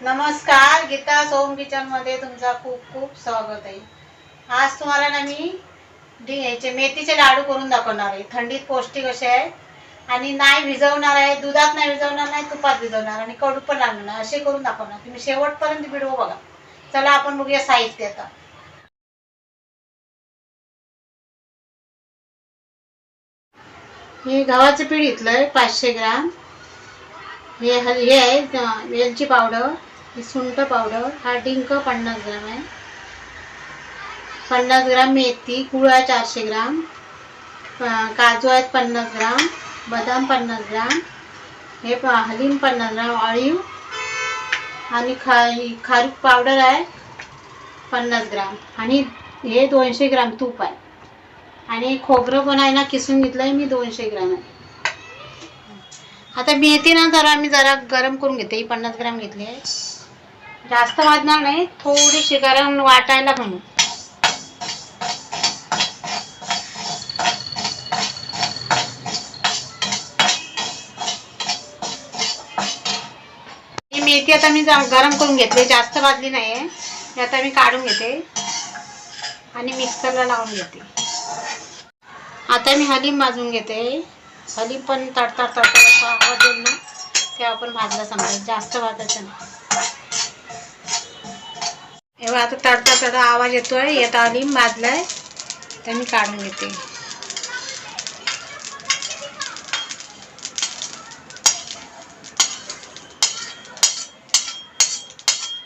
नमस्कार गीता सोम किचनमध्ये तुमचा खूप खूप स्वागत आहे. आज तुम्हाला ना मी ह्याचे मेथीचे लाडू करून दाखवणार आहे. थंडीत पौष्टिक असे आहे. आणि नाही भिजवणार आहे दुधात नाही भिजवणार नाही तुपात भिजवणार आणि कडू पण लागणार असे करून दाखवणार. तुम्ही शेवटपर्यंत व्हिडिओ बघा. चला आपण बघूया साहित्य आता. हे गव्हाचं पीठ घेतलंय पाचशे ग्राम. हे हे आहे वेलची पावडर. ही सुंठ पावडर हा डिंक पन्नास ग्राम आहे. पन्नास ग्राम मेथी गुळ आहे चारशे ग्राम काजू आहेत पन्नास ग्राम बदाम पन्नास ग्राम हे प हलीम पन्नास ग्राम ऑळीव आणि खा ही खारीक पावडर आहे पन्नास ग्राम. आणि हे दोनशे ग्राम तूप आहे. आणि खोबरं पण आहे ना किसून घेतलं आहे मी दोनशे ग्राम आहे. आता मेथी ना जरा मी जरा गरम करून घेते. ही पन्नास ग्राम घेतली आहे. जास्त वाजणार नाही थोडीशी गरम वाटायला म्हणून. ही मेथी आता मी गरम करून घेतली जास्त भाजली नाही आहे आता मी काढून घेते आणि मिक्सरला लावून घेते. आता मी हलीम भाजून घेते. हलीम पण तडतड तडतड आवाज येईल ना तेव्हा आपण भाजला समजा जास्त भाजायचं नाही. एव्हा आता तडता तडा आवाज येतोय येता आली माजलाय तर मी काढून घेते.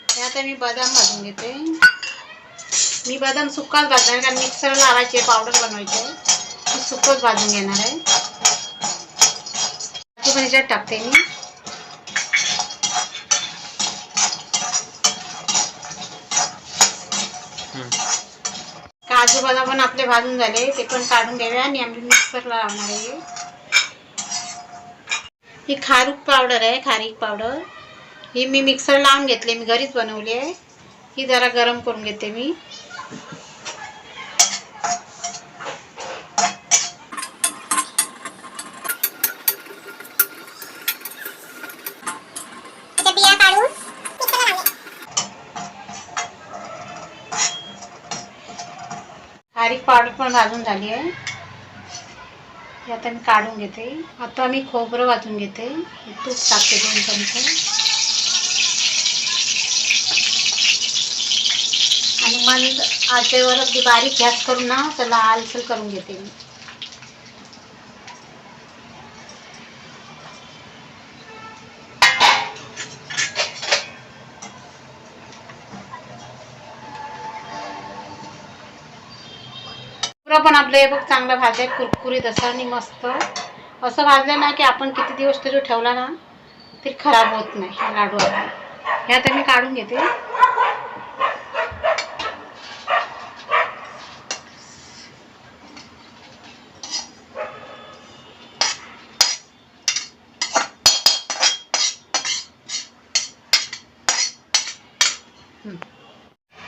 हे आता मी बदाम भाजून घेते. मी बदाम सुकाच भाजणार कारण मिक्सर लावायचे पावडर बनवायचे. मी सुकच भाजून घेणार आहे. काजू ह्याच्यात टाकते मी. काजू पण आपले भाजून झाले ते पण काढून घ्यावे आणि आम्ही मिक्सरला लावणार आहे. ही खारूक पावडर आहे खारीक पावडर. ही मी मिक्सर लावून घेतली मी घरीच बनवली आहे. ही जरा गरम करून घेते मी. बारीक पावडर पण भाजून झाली आहे. हे आता मी काढून घेते. आता मी खोबरं वाजून घेते. हे तूप टाकते दोन चमचे. आणि मग आचेवर अगदी बारीक गॅस करून ना त्याला आलसल करून घेते मी. पण आपलं हे बघ चांगलं भाजाय कुरकुरीत असं आणि मस्त. असं भाजलं ना की आपण किती दिवस तरी ठेवला ना तरी खराब होत नाही लाडू ह्या हे आता मी काढून घेते.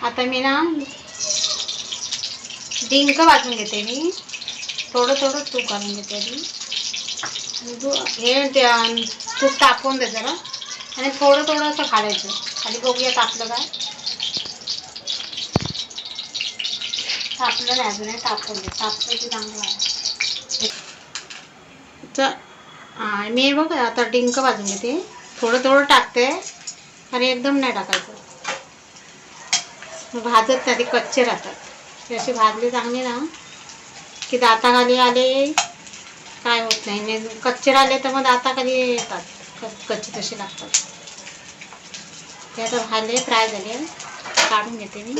आता मी ना डिंक भाजून घेते मी. थोडं थोडं तूप घालून घेते आधी. हे तूप तापवून दे जरा. आणि थोडं थोडं असं घालायचं. खाली बघूया तापलं काय. तापलं नाही अजून तापवून दे. तापलं की चांगलं आहे. तर मी बघ आता डिंक भाजून घेते. थोडं थोडं टाकते. आणि एकदम नाही टाकायचं. भाजत नाही ते कच्चे राहतात. ते असे भाजले चांगले ना की दाताखाली आले काय होत नाही. ने- कच्चे राहिले तर मग दाताखाली येतात. क- कच्चे तसे लागतात. ते आता भाजले फ्राय झाले. काढून घेते मी.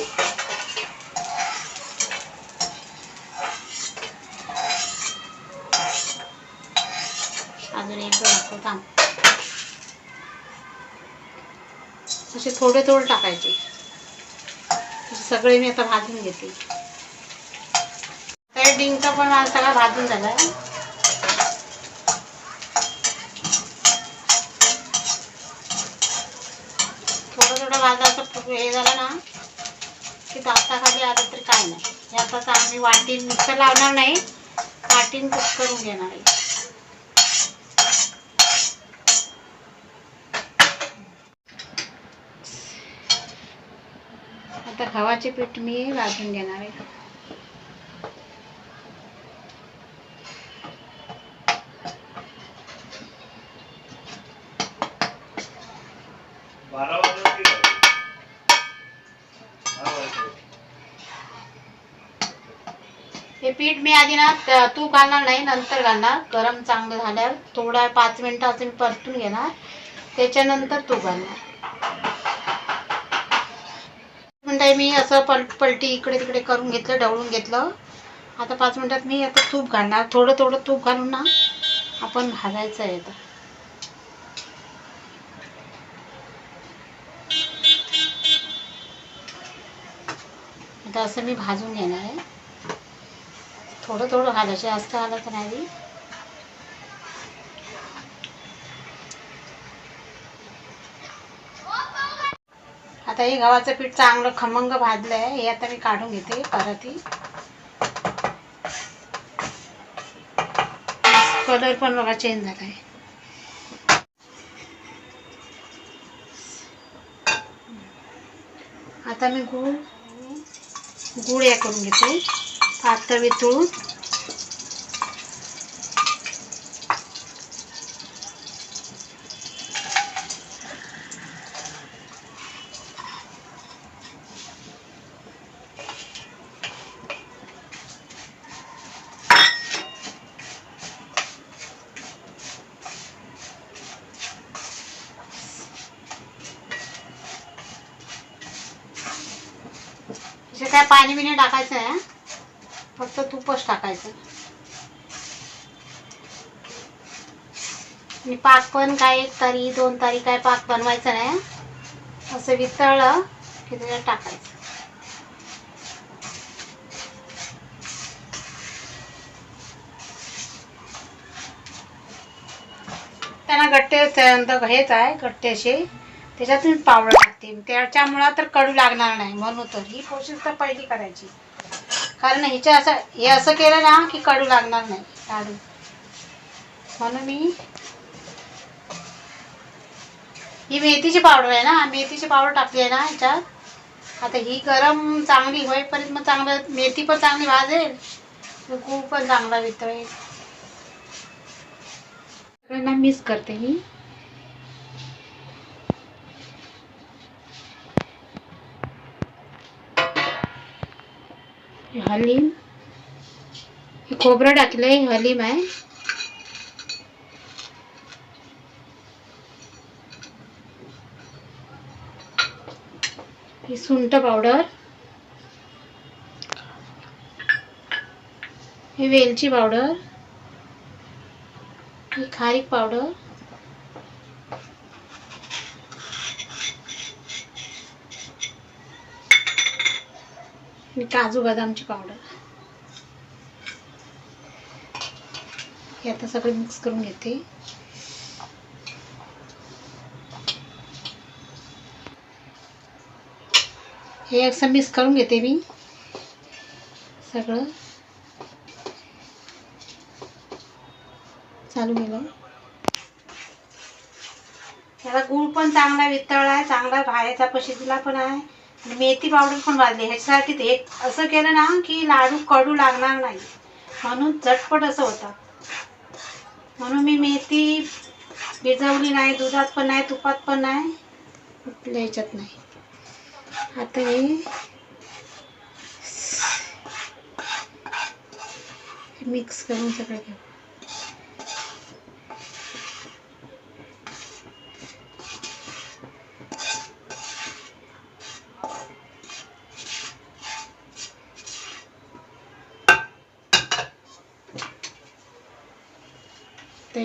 अजून एक दाखव थांब. असे थोडे थोडे टाकायचे. सगळे मी आता भाजून घेते. डिंक पण माझा सगळा भाजून झाला. थोडं थोडं भाजायचं हे झालं ना की तासाखाली आलं तर काय नाही. हे आम्ही वाटीन मिक्सर लावणार नाही वाटीन कुक करून घेणार आहे. आता गव्हाचे पीठ मी भाजून घेणार आहे बारा वाजता की काय? हा, वाजता. हे पीठ मी आधी ना तूप घालणार नाही नंतर घालणार. गरम चांगलं झाल्यावर थोडा पाच मिनिटं असं मी परतून घेणार. त्याच्यानंतर तूप घालणार. मिनटं मी असं पलट पलटी इकडे तिकडे करून घेतलं ढवळून घेतलं. आता पाच मिनिटात मी आता तूप घालणार. थोडं थोडं तूप घालून ना आपण भाजायचं आहे आता. आता असं मी भाजून घेणार आहे. थोडं थोडं घालायचं जास्त घालायचं नाही. आता हे गव्हाचं पीठ चांगलं खमंग भाजलं आहे हे आता मी काढून घेते पराती. कलर पण बघा चेंज झाला आहे आता मी गूळ गूळ या करून घेते. पातळ वितळून. काय पाणी बिणी टाकायचं आहे फक्त तूपच टाकायचं. आणि पाक पण काय एक तारी दोन तारी काय पाक बनवायचं नाही असं वितळलं की त्याच्यात टाकायचं. त्यांना गट्टे त्या- हेच आहे गट्टे असे. त्याच्यातून पावडं टाकते. त्याच्यामुळं तर कडू लागणार नाही म्हणून तर ही प्रोसेस तर पहिली करायची. कारण ह्याच्या असं हे असं केलं ना की कडू लागणार नाही. लाडू. म्हणून मी ही मेथीची पावडर आहे ना मेथीची पावडर टाकली आहे ना ह्याच्यात आता ही गरम चांगली होईपर्यंत मग चांगलं मेथी पण चांगली भाजेल. गूळ पण चांगला वितळेल. सगळ्यांना मिस करते मी. हलीम हे खोबरं हलीम ही सुंठ पावडर. हे वेलची पावडर. ही खारीक पावडर. काजू बदामची पावडर. हे आता सगळं मिक्स करून घेते. हे असं मिक्स करून घेते मी. सगळं. चालू गेलं त्याला गूळ पण चांगला वितळला आहे चांगला बाहेरचा पशिजला पण आहे. मेथी पावडर पण वाजले ह्याच्यासाठी ते असं केलं ना की लाडू कडू लागणार नाही. म्हणून झटपट असं होतं. म्हणून मी मेथी भिजवली नाही दुधात पण नाही तुपात पण नाही. कुठल्या ह्याच्यात नाही. आता हे मिक्स करून सगळं घेऊ.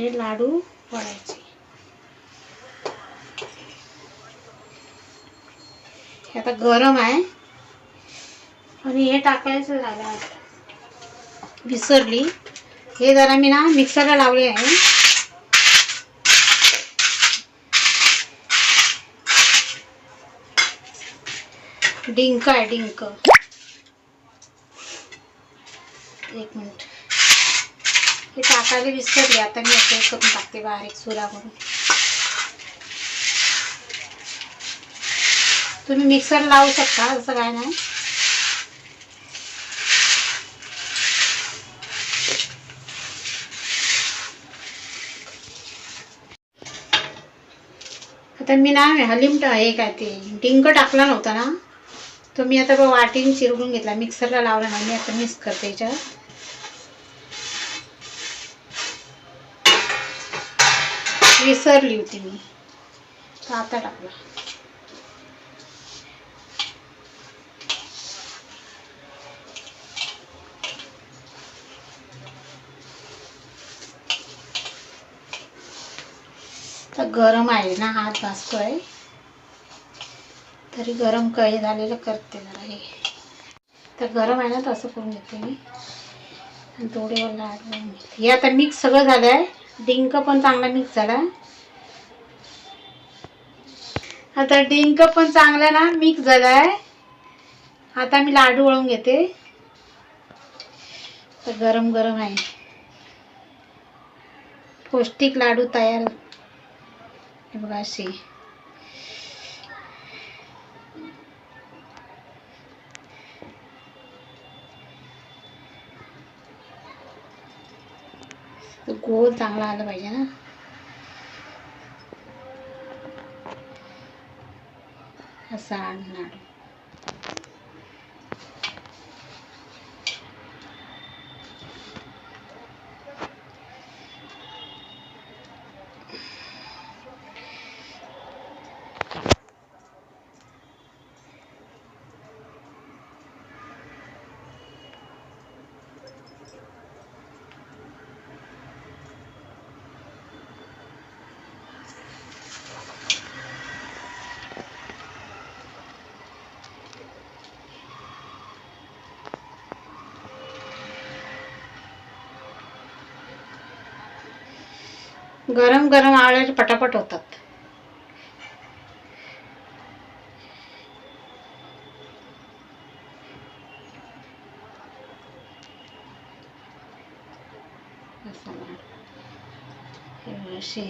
हे लाडू वळायचे हे आता गरम आहे. आणि हे टाकायचं झालं आता. विसरली. हे जरा मी ना मिक्सरला लावले आहे. डिंक आहे डिंक. एक मिनिट. हे टाकायला विसरले आता मी असं हे करून टाकते बारीक सुरा करून तुम्ही मिक्सर लावू शकता असं काय नाही. आता मी ना हलीम हे काय ते डिंक टाकला नव्हता ना. तो मी आता वाटीन वाटीने घेतला मिक्सरला लावला नाही मी आता मिक्स करते याच्यात. विसरली होती मी. तर आता टाकला. तर गरम आहे ना हात भाजतोय तरी गरम कळे झालेलं करते जरा हे. तर गरम आहे ना तर असं करून घेते मी. आणि थोडी वेळ लाडून घेते. हे आता मिक्स सगळं झालं आहे डिंक पण चांगला मिक्स झाला. आता डिंक पण चांगला ना मिक्स झाला आहे आता मी लाडू वळून घेते. तर गरम गरम आहे. पौष्टिक लाडू तयार. बघा अशी गोल चांगला आला पाहिजे ना. असा लाडू गरम गरम आवळ्याचे पटापट होतात. अशी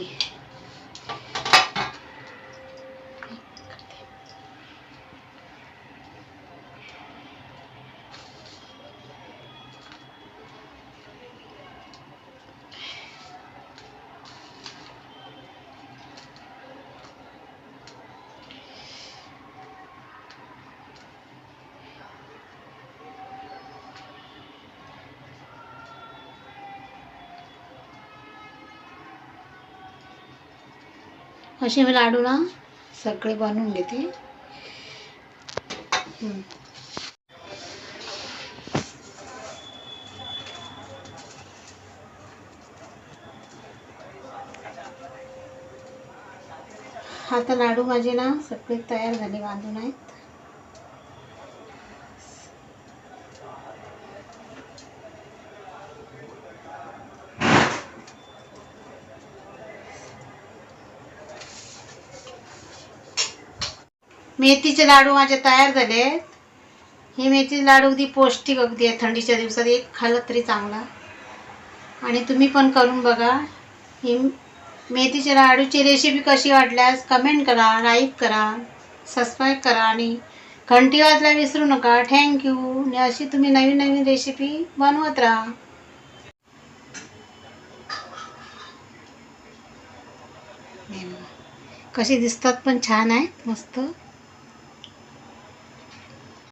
असे मी लाडू ना सगळे बनवून घेते. आता लाडू माझे ना सगळे तयार झाले बांधून आहेत. मेथीचे लाडू माझे तयार झाले आहेत हे मेथीचे लाडू अगदी पौष्टिक अगदी आहे. थंडीच्या दिवसात एक खाल्लं तरी चांगला. आणि तुम्ही पण करून बघा. ही मेथीच्या लाडूची रेसिपी कशी वाटल्यास कमेंट करा लाईक करा सबस्क्राईब करा आणि घंटी वाजला विसरू नका. थँक्यू आणि अशी तुम्ही नवीन नवीन रेसिपी बनवत राहा. कशी दिसतात पण छान आहेत. मस्त.